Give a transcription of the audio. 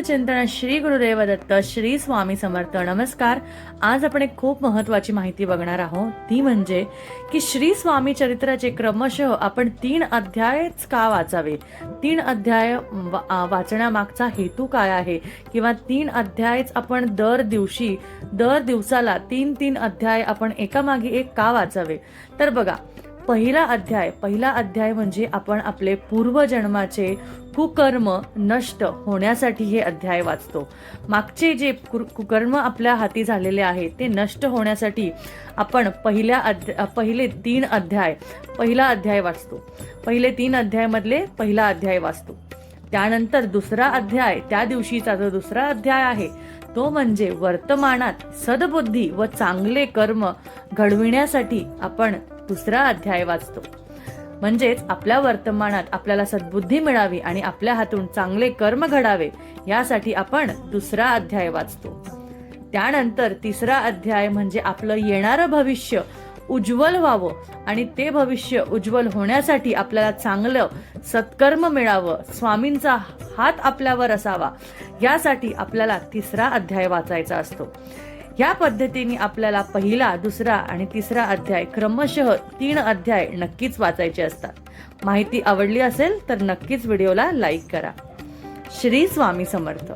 चिंतन श्री गुरुदेव दत्त श्री स्वामी समर्थ. नमस्कार. आज आपण एक खूप महत्वाची माहिती बघणार आहोत. ती म्हणजे की श्री स्वामी चरित्राचे क्रमशः आपण तीन अध्यायच का वाचावे? तीन अध्याय वाचण्यामागचा हेतू काय आहे? किंवा तीन अध्यायच आपण दर दिवशी दर दिवसाला तीन तीन अध्याय आपण एकामागे एक का वाचावे? तर बघा पहिला अध्याय पहिला अध्याय म्हणजे आपण आपले पूर्वजन्माचे कुकर्म नष्ट होण्यासाठी हे अध्याय वाचतो. मागचे जे कुकर्म आपल्या हाती झालेले आहे ते नष्ट होण्यासाठी आपण पहिल्या अध्या पहिले तीन अध्याय पहिला अध्याय वाचतो. पहिले तीन अध्यायमधले पहिला अध्याय वाचतो. त्यानंतर दुसरा अध्याय त्या दिवशीचा जो दुसरा अध्याय आहे तो म्हणजे वर्तमानात सद्बुद्धी व चांगले कर्म घडविण्यासाठी आपण दुसरा अध्याय वाचतो. म्हणजेच आपल्या वर्तमानात आपल्याला सद्बुद्धी मिळावी आणि आपल्या हातून चांगले कर्म घडावे यासाठी आपण दुसरा अध्याय वाचतो. त्यानंतर तिसरा अध्याय म्हणजे आपलं येणारं भविष्य उज्ज्वल व्हावं आणि ते भविष्य उज्ज्वल होण्यासाठी आपल्याला चांगलं सत्कर्म मिळावं स्वामींचा हात आपल्यावर असावा यासाठी आपल्याला तिसरा अध्याय वाचायचा असतो. या पद्धतीने आपल्याला पहिला दुसरा आणि तिसरा अध्याय क्रमशः तीन अध्याय नक्कीच वाचायचे असतात. माहिती आवडली असेल तर नक्कीच व्हिडिओला लाईक करा. श्री स्वामी समर्थ.